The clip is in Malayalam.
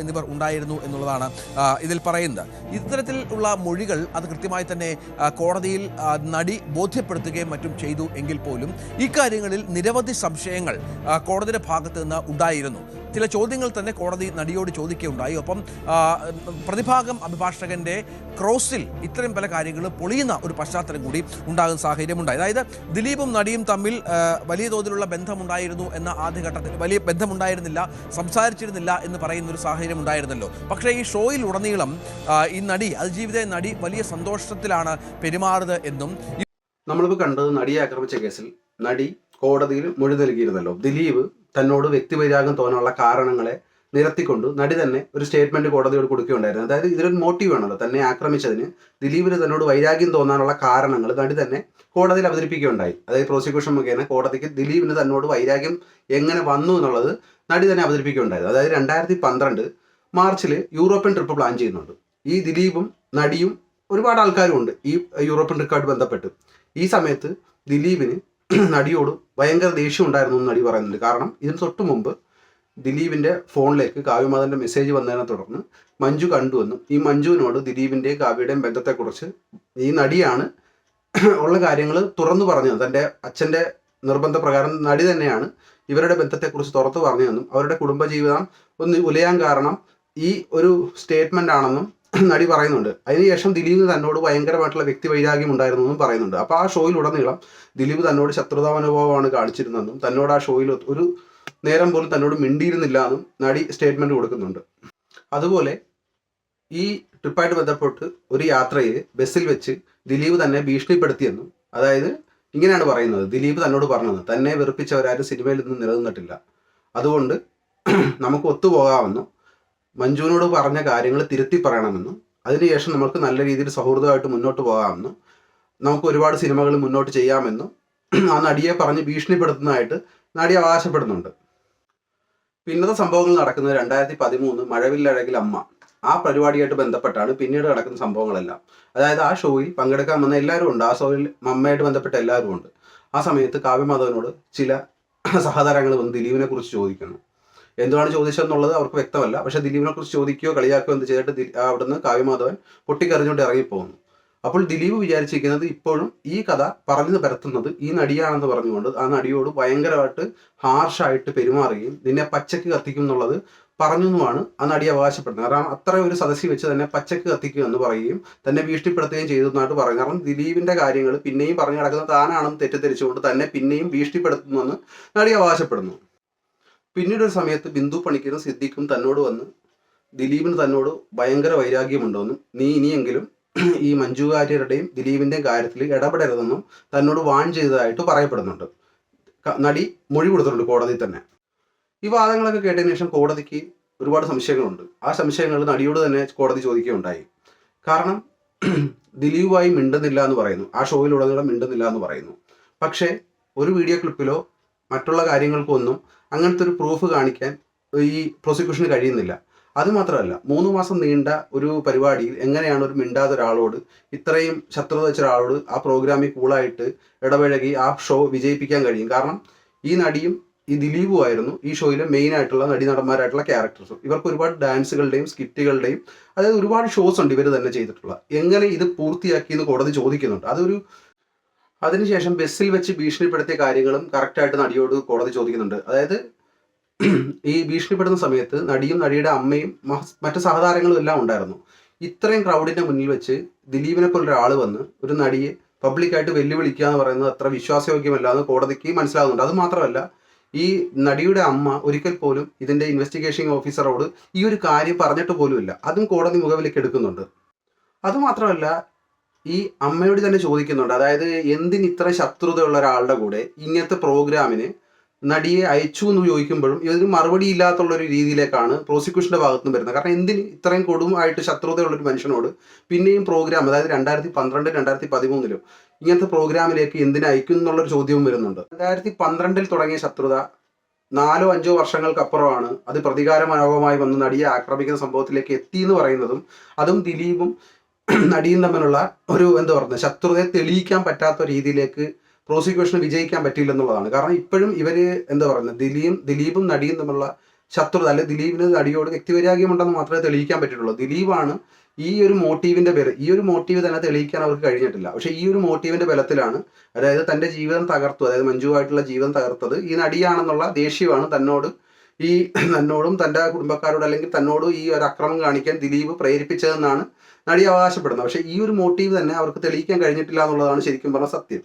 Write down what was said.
എന്നിവർ ഉണ്ടായിരുന്നു എന്നുള്ളതാണ് ഇതിൽ പറയുന്നത്. ഇത്തരത്തിൽ ഉള്ള മൊഴികൾ അത് കൃത്യമായി തന്നെ കോടതിയിൽ നടി ബോധ്യപ്പെടുത്തുകയും മറ്റും ചെയ്തു എങ്കിൽ പോലും ഇക്കാര്യങ്ങളിൽ നിരവധി സംശയങ്ങൾ കോടതിയുടെ ഭാഗത്ത് നിന്ന് ഉണ്ടായിരുന്നു. ചില ചോദ്യങ്ങൾ തന്നെ കോടതി നടിയോട് ചോദിക്കുകയുണ്ടായി. ഒപ്പം ആ, പ്രതിഭാഗം അഭിഭാഷകന്റെ ക്രോസിൽ ഇത്തരം പല കാര്യങ്ങൾ പൊളിയുന്ന ഒരു പശ്ചാത്തലം കൂടി ഉണ്ടാകുന്ന സാഹചര്യമുണ്ടായി. അതായത് ദിലീപും നടിയും തമ്മിൽ വലിയ തോതിലുള്ള ബന്ധമുണ്ടായിരുന്നു എന്ന ആദ്യഘട്ടത്തിൽ വലിയ ബന്ധമുണ്ടായിരുന്നില്ല സംസാരിച്ചിരുന്നില്ല എന്ന് പറയുന്ന ഒരു സാഹചര്യം ഉണ്ടായിരുന്നല്ലോ പക്ഷേ ഈ ഷോയിൽ ഉടനീളം ഈ നടി അതിജീവിത നടി വലിയ സന്തോഷത്തിലാണ് പെരുമാറുന്നത് എന്നും നമ്മളിപ്പോൾ കണ്ടത് നടിയെ ആക്രമിച്ച കേസിൽ നടി കോടതിയിൽ മൊഴി നൽകിയിരുന്നല്ലോ. ദിലീപ് തന്നോട് വ്യക്തിവൈരാഗം തോന്നാനുള്ള കാരണങ്ങളെ നിരത്തിക്കൊണ്ട് നടി തന്നെ ഒരു സ്റ്റേറ്റ്മെന്റ് കോടതിയോട് കൊടുക്കുകയുണ്ടായിരുന്നു. അതായത് ഇതിലൊരു മോട്ടീവ് ആണല്ലോ തന്നെ ആക്രമിച്ചതിന് ദിലീപിന് തന്നോട് വൈരാഗ്യം തോന്നാനുള്ള കാരണങ്ങൾ നടി തന്നെ കോടതിയിൽ അവതരിപ്പിക്കുകയുണ്ടായി. അതായത് പ്രോസിക്യൂഷൻ മുഖേന കോടതിക്ക് ദിലീപിന് തന്നോട് വൈരാഗ്യം എങ്ങനെ വന്നു എന്നുള്ളത് നടി തന്നെ അവതരിപ്പിക്കുകയുണ്ടായിരുന്നു. അതായത് രണ്ടായിരത്തി പന്ത്രണ്ട് മാർച്ചിൽ യൂറോപ്യൻ ട്രിപ്പ് പ്ലാൻ ചെയ്യുന്നുണ്ട്. ഈ ദിലീപും നടിയും ഒരുപാട് ആൾക്കാരും ഉണ്ട് ഈ യൂറോപ്യൻ ട്രിപ്പായിട്ട് ബന്ധപ്പെട്ട്. ഈ സമയത്ത് ദിലീപിന് നടിയോട് ഭയങ്കര ദേഷ്യം ഉണ്ടായിരുന്നു എന്ന് നടി പറയുന്നുണ്ട്. കാരണം ഇതിന് തൊട്ട് മുമ്പ് ദിലീപിന്റെ ഫോണിലേക്ക് കാവ്യമാധവന്റെ മെസ്സേജ് വന്നതിനെ തുടർന്ന് മഞ്ജു കണ്ടുവന്നു ഈ മഞ്ജുവിനോട് ദിലീപിന്റെയും കാവ്യയുടെയും ബന്ധത്തെക്കുറിച്ച് ഈ നടിയാണ് ഉള്ള കാര്യങ്ങൾ തുറന്നു പറഞ്ഞത്. തന്റെ അച്ഛന്റെ നിർബന്ധപ്രകാരം നടി തന്നെയാണ് ഇവരുടെ ബന്ധത്തെക്കുറിച്ച് തുറത്തു പറഞ്ഞതെന്നും അവരുടെ കുടുംബജീവിതം ഒന്ന് ഉലയാൻ കാരണം ഈ ഒരു സ്റ്റേറ്റ്മെന്റ് ആണെന്നും നടി പറയുന്നുണ്ട്. അതിനുശേഷം ദിലീപിന് തന്നോട് ഭയങ്കരമായിട്ടുള്ള വ്യക്തി വൈരാഗ്യം ഉണ്ടായിരുന്നു എന്നും പറയുന്നുണ്ട്. അപ്പോൾ ആ ഷോയിലുടനീളം ദിലീപ് തന്നോട് ശത്രുതാ അനുഭവമാണ് കാണിച്ചിരുന്നതെന്നും തന്നോട് ആ ഷോയിൽ ഒരു നേരം പോലും തന്നോട് മിണ്ടിയിരുന്നില്ല എന്നും നടി സ്റ്റേറ്റ്മെന്റ് കൊടുക്കുന്നുണ്ട്. അതുപോലെ ഈ ട്രിപ്പായിട്ട് ബന്ധപ്പെട്ട് ഒരു യാത്രയിൽ ബസ്സിൽ വെച്ച് ദിലീപ് തന്നെ ഭീഷണിപ്പെടുത്തിയെന്നും അതായത് ഇങ്ങനെയാണ് പറയുന്നത്. ദിലീപ് തന്നോട് പറഞ്ഞത് തന്നെ വെറുപ്പിച്ചവരാരും സിനിമയിൽ നിന്ന് നിലനിന്നിട്ടില്ല. അതുകൊണ്ട് നമുക്ക് ഒത്തുപോകാമെന്നും മഞ്ജുവിനോട് പറഞ്ഞ കാര്യങ്ങൾ തിരുത്തി പറയണമെന്നും അതിനുശേഷം നമുക്ക് നല്ല രീതിയിൽ സൗഹൃദമായിട്ട് മുന്നോട്ട് പോകാമെന്നും നമുക്ക് ഒരുപാട് സിനിമകൾ മുന്നോട്ട് ചെയ്യാമെന്നും ആ നടിയെ പറഞ്ഞ് ഭീഷണിപ്പെടുത്തുന്നതായിട്ട് നടി അവകാശപ്പെടുന്നുണ്ട്. പിന്നത്തെ സംഭവങ്ങൾ നടക്കുന്നത് രണ്ടായിരത്തി പതിമൂന്ന് മഴവില്ലഴകിൽ അമ്മ. ആ പരിപാടിയായിട്ട് ബന്ധപ്പെട്ടാണ് പിന്നീട് നടക്കുന്ന സംഭവങ്ങളെല്ലാം. അതായത് ആ ഷോയിൽ പങ്കെടുക്കാൻ വന്ന എല്ലാവരും ഉണ്ട്. ആ ഷോയിൽ അമ്മയായിട്ട് ബന്ധപ്പെട്ട എല്ലാവരും ഉണ്ട്. ആ സമയത്ത് കാവ്യമാധവനോട് ചില സഹതാരങ്ങൾ വന്ന് ദിലീപിനെ കുറിച്ച് ചോദിക്കുന്നു. എന്തുവാണ് ചോദിച്ചതെന്നുള്ളത് അവർക്ക് വ്യക്തമല്ല. പക്ഷെ ദിലീപിനെ കുറിച്ച് ചോദിക്കുകയോ കളിയാക്കുകയോ എന്ത് ചെയ്തിട്ട് അവിടുന്ന് കാവ്യമാധവൻ പൊട്ടിക്കറിഞ്ഞുകൊണ്ട് ഇറങ്ങിപ്പോകുന്നു. അപ്പോൾ ദിലീപ് വിചാരിച്ചിരിക്കുന്നത് ഇപ്പോഴും ഈ കഥ പറഞ്ഞു പരത്തുന്നത് ഈ നടിയാണെന്ന് പറഞ്ഞുകൊണ്ട് ആ നടിയോട് ഭയങ്കരമായിട്ട് ഹാർഷായിട്ട് പെരുമാറുകയും നിന്നെ പച്ചക്ക് കത്തിക്കും എന്നുള്ളത് പറഞ്ഞെന്നുമാണ് ആ നടി അവകാശപ്പെടുന്നത്. കാരണം അത്ര ഒരു സദസ്സിൽ വെച്ച് തന്നെ പച്ചക്ക് കത്തിക്കുക എന്ന് പറയുകയും തന്നെ ഭീഷണിപ്പെടുത്തുകയും ചെയ്തു എന്നായിട്ട് പറയും കാരണം ദിലീപിന്റെ കാര്യങ്ങൾ പിന്നെയും പറഞ്ഞു കിടക്കുന്നത് താനാണെന്ന് തെറ്റിദ്ധരിച്ചുകൊണ്ട് തന്നെ പിന്നെയും ഭീഷണിപ്പെടുത്തുന്നുവെന്ന് നടി അവകാശപ്പെടുന്നു. പിന്നീട് ഒരു സമയത്ത് ബിന്ദു പണിക്കരും സിദ്ദിഖും തന്നോട് വന്ന്. ദിലീപിന് തന്നോട് ഭയങ്കര വൈരാഗ്യമുണ്ടോന്നും നീ ഇനിയെങ്കിലും ഈ മഞ്ജു വാര്യരുടെയും കാര്യത്തിൽ ഇടപെടരുതെന്നും തന്നോട് വാൺ ചെയ്തതായിട്ട് പറയപ്പെടുന്നുണ്ട്. നടി മൊഴി കൊടുത്തിട്ടുണ്ട് കോടതിയിൽ തന്നെ. ഈ വാദങ്ങളൊക്കെ കേട്ടതിന് ശേഷം കോടതിക്ക് ഒരുപാട് സംശയങ്ങളുണ്ട്. ആ സംശയങ്ങൾ നടിയോട് തന്നെ കോടതി ചോദിക്കുകയുണ്ടായി. കാരണം ദിലീപുമായി മിണ്ടുന്നില്ല എന്ന് പറയുന്നു. ആ ഷോയിലുടനീളം മിണ്ടുന്നില്ല എന്ന് പറയുന്നു. പക്ഷേ ഒരു വീഡിയോ ക്ലിപ്പിലോ മറ്റുള്ള കാര്യങ്ങൾക്കൊന്നും അങ്ങനത്തെ ഒരു പ്രൂഫ് കാണിക്കാൻ ഈ പ്രോസിക്യൂഷന് കഴിയുന്നില്ല. അതുമാത്രമല്ല മൂന്ന് മാസം നീണ്ട ഒരു പരിപാടിയിൽ എങ്ങനെയാണ് ഒരു മിണ്ടാത്ത ഒരാളോട് ഇത്രയും ശത്രുത വെച്ച ഒരാളോട് ആ പ്രോഗ്രാമിൽ കൂളായിട്ട് ഇടപഴകി ആ ഷോ വിജയിപ്പിക്കാൻ കഴിയും. കാരണം ഈ നടിയും ഈ ദിലീപുമായിരുന്നു ഈ ഷോയിലെ മെയിൻ ആയിട്ടുള്ള നടി നടന്മാരായിട്ടുള്ള ക്യാരക്ടേഴ്സും ഇവർക്ക് ഒരുപാട് ഡാൻസുകളുടെയും സ്കിറ്റുകളുടെയും അതായത് ഒരുപാട് ഷോസ് ഉണ്ട് ഇവർ തന്നെ ചെയ്തിട്ടുള്ള എങ്ങനെ ഇത് പൂർത്തിയാക്കി എന്ന് കോടതി ചോദിക്കുന്നുണ്ട്. അതൊരു അതിനുശേഷം ബസ്സിൽ വെച്ച് ഭീഷണിപ്പെടുത്തിയ കാര്യങ്ങളും കറക്റ്റായിട്ട് നടിയോട് കോടതി ചോദിക്കുന്നുണ്ട്. അതായത് ഈ ഭീഷണിപ്പെടുന്ന സമയത്ത് നടിയും നടിയുടെ അമ്മയും മറ്റു സഹതാരങ്ങളും എല്ലാം ഉണ്ടായിരുന്നു. ഇത്രയും ക്രൗഡിന്റെ മുന്നിൽ വെച്ച് ദിലീപിനെ പോലെ ഒരാൾ വന്ന് ഒരു നടിയെ പബ്ലിക്കായിട്ട് വെല്ലുവിളിക്കുക എന്ന് പറയുന്നത് അത്ര വിശ്വാസയോഗ്യമല്ല എന്ന് കോടതിക്ക് മനസ്സിലാകുന്നുണ്ട് അത് മാത്രമല്ല ഈ നടിയുടെ അമ്മ ഒരിക്കൽ പോലും ഇതിന്റെ ഇൻവെസ്റ്റിഗേഷൻ ഓഫീസറോട് ഈ ഒരു കാര്യം പറഞ്ഞിട്ട് പോലുമില്ല. അതും കോടതി മുഖവിലേക്ക് എടുക്കുന്നുണ്ട്. അതുമാത്രമല്ല ഈ അമ്മയോട് തന്നെ ചോദിക്കുന്നുണ്ട്. അതായത് എന്തിന് ഇത്ര ശത്രുതയുള്ള ഒരാളുടെ കൂടെ ഇങ്ങനത്തെ പ്രോഗ്രാമിന് നടിയെ അയച്ചു എന്ന് ചോദിക്കുമ്പോഴും ഇതിന് മറുപടി ഇല്ലാത്തുള്ള ഒരു രീതിയിലേക്കാണ് പ്രോസിക്യൂഷന്റെ ഭാഗത്തു നിന്ന് വരുന്നത്. കാരണം എന്തിന് ഇത്രയും കൊടുമായിട്ട് ശത്രുതയുള്ള ഒരു മനുഷ്യനോട് പിന്നെയും പ്രോഗ്രാം അതായത് രണ്ടായിരത്തി പന്ത്രണ്ട് രണ്ടായിരത്തി പതിമൂന്നിലും ഇങ്ങനത്തെ പ്രോഗ്രാമിലേക്ക് എന്തിനയക്കും എന്നുള്ളൊരു ചോദ്യവും വരുന്നുണ്ട്. രണ്ടായിരത്തി പന്ത്രണ്ടിൽ തുടങ്ങിയ ശത്രുത നാലോ അഞ്ചോ വർഷങ്ങൾക്കപ്പുറമാണ് അത് പ്രതികാര മനോഭാവമായി വന്ന് നടിയെ ആക്രമിക്കുന്ന സംഭവത്തിലേക്ക് എത്തി എന്ന് പറയുന്നതും അതും ദിലീപും നടിയും തമ്മിലുള്ള ഒരു എന്താ പറയുന്നത് ശത്രുതയെ തെളിയിക്കാൻ പറ്റാത്ത രീതിയിലേക്ക് പ്രോസിക്യൂഷന് വിജയിക്കാൻ പറ്റിയില്ല എന്നുള്ളതാണ്. കാരണം ഇപ്പോഴും ഇവർ എന്താ പറയുന്നത് ദിലീപും ദിലീപും നടിയും തമ്മിലുള്ള ശത്രുത അല്ലെ ദിലീപിന് നടിയോട് വ്യക്തിവൈരാഗ്യമുണ്ടെന്ന് മാത്രമേ തെളിയിക്കാൻ പറ്റിയിട്ടുള്ളൂ. ദിലീപാണ് ഈ ഒരു മോട്ടീവിന്റെ പേര് ഈ ഒരു മോട്ടീവ് തന്നെ തെളിയിക്കാൻ അവർക്ക് കഴിഞ്ഞിട്ടില്ല. പക്ഷെ ഈ ഒരു മോട്ടീവിന്റെ ബലത്തിലാണ് അതായത് തന്റെ ജീവിതം തകർത്തു അതായത് മഞ്ജുവായിട്ടുള്ള ജീവിതം തകർത്തത് ഈ നടിയാണെന്നുള്ള ദേഷ്യമാണ് തന്നോട് ഈ തന്നോടും തന്റെ കുടുംബക്കാരോട് അല്ലെങ്കിൽ തന്നോട് ഈ ഒരു അക്രമം കാണിക്കാൻ ദിലീപ് പ്രേരിപ്പിച്ചതെന്നാണ് നടി അവകാശപ്പെടുന്നത്. പക്ഷേ ഈ ഒരു മോട്ടീവ് തന്നെ അവർക്ക് തെളിയിക്കാൻ കഴിഞ്ഞിട്ടില്ല എന്നുള്ളതാണ് ശരിക്കും പറഞ്ഞ സത്യം.